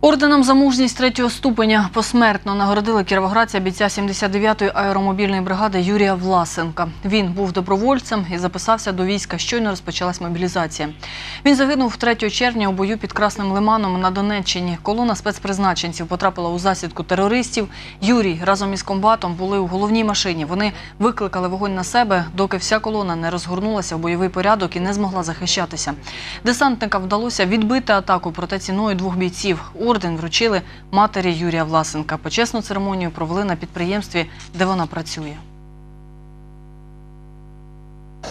Орденом за мужність третього ступеня посмертно нагородили кіровоградця бійця 79-ї аеромобільної бригади Юрія Власенка. Він був добровольцем і записався до війська. Щойно розпочалась мобілізація. Він загинув 3 червня у бою під Красним Лиманом на Донеччині. Колона спецпризначенців потрапила у засідку терористів. Юрій разом із комбатом були у головній машині. Вони викликали вогонь на себе, доки вся колона не розгорнулася в бойовий порядок і не змогла захищатися. Десантникам вдалося відбити атаку, проте ціною двох бійців. Орден вручили матері Юрія Власенка. Почесну церемонію провели на підприємстві, де вона працює.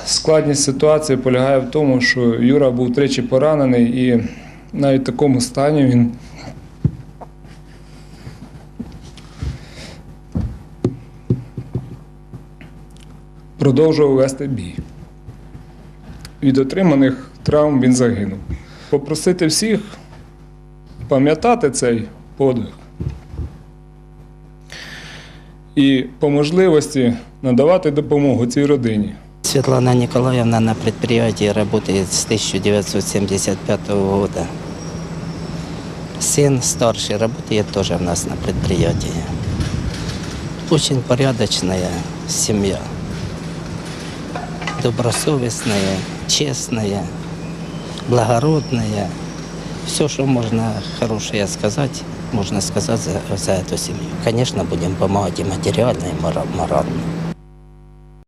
Складність ситуації полягає в тому, що Юра був тричі поранений і навіть в такому стані він продовжував вести бій. Від отриманих травм він загинув. Попросити всіх пам'ятати цей подвиг і по можливості надавати допомогу цій родині. Светлана Николаевна на предприятии работает с 1975 года. Сын старший работает тоже у нас на предприятии. Очень порядочная семья. Добросовестная, честная, благородная. Все, что можно хорошее сказать, можно сказать за, за эту семью. Конечно, будем помогать и материально, и мора- морально.